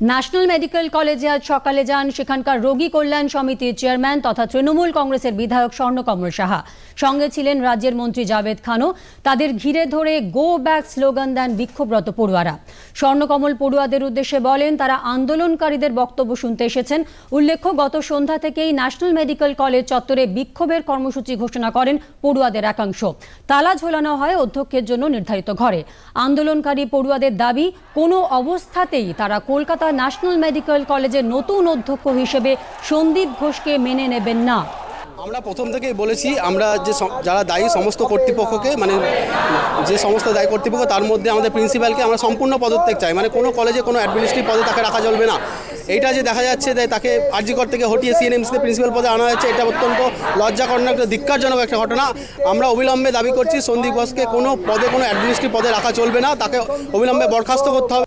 National medical কলেজে আজ সকালে যান সেখানকার রোগী কল্যাণ সমিতির চেয়ারম্যান তথা তৃণমূল কংগ্রেসের বিধায়ক স্বর্ণকমল সাহা। সঙ্গে ছিলেন রাজ্যের মন্ত্রী জাভেদ খানও। তাদের ঘিরে ধরে গো ব্যাক স্লোগান দেন বিক্ষোভরত পড়ুয়ারা। স্বর্ণকমল পড়ুয়াদের উদ্দেশ্যে বলেন, তারা আন্দোলনকারীদের বক্তব্য শুনতে এসেছেন। উল্লেখ্য, গত সন্ধ্যা থেকেই ন্যাশনাল মেডিকেল কলেজ চত্বরে বিক্ষোভের কর্মসূচি ঘোষণা করেন পড়ুয়াদের একাংশ। তালা ঝোলানো হয় অধ্যক্ষের জন্য নির্ধারিত ঘরে। আন্দোলনকারী পড়ুয়াদের দাবি, কোনো অবস্থাতেই তারা কলকাতা ন্যাশনাল মেডিকেল কলেজের নতুন অধ্যক্ষ হিসেবে সন্দীপ ঘোষকে মেনে নেবেন না। আমরা প্রথম থেকেই বলেছি, আমরা যে যারা দায়ী সমস্ত কর্তৃপক্ষকে মানে যে সমস্ত দায়ী কর্তৃপক্ষ, তার মধ্যে আমাদের প্রিন্সিপালকে আমরা সম্পূর্ণ পদত্যাগ চাই। মানে কোনো কলেজে কোনো অ্যাডমিনিস্ট্রেটিভ পদে তাকে রাখা চলবে না। এইটা যে দেখা যাচ্ছে যে তাকে আরজিকর থেকে হটিয়ে সিএনএমসিতে প্রিন্সিপাল পদে আনা হয়েছে, এটা অত্যন্ত লজ্জাকরণ একটা ধিক্কারজনক একটা ঘটনা। আমরা অবিলম্বে দাবি করছি, সন্দীপ ঘোষকে কোনো পদে কোনো অ্যাডমিনিস্ট্রেটিভ পদে রাখা চলবে না। তাকে অবিলম্বে বরখাস্ত করতে হবে।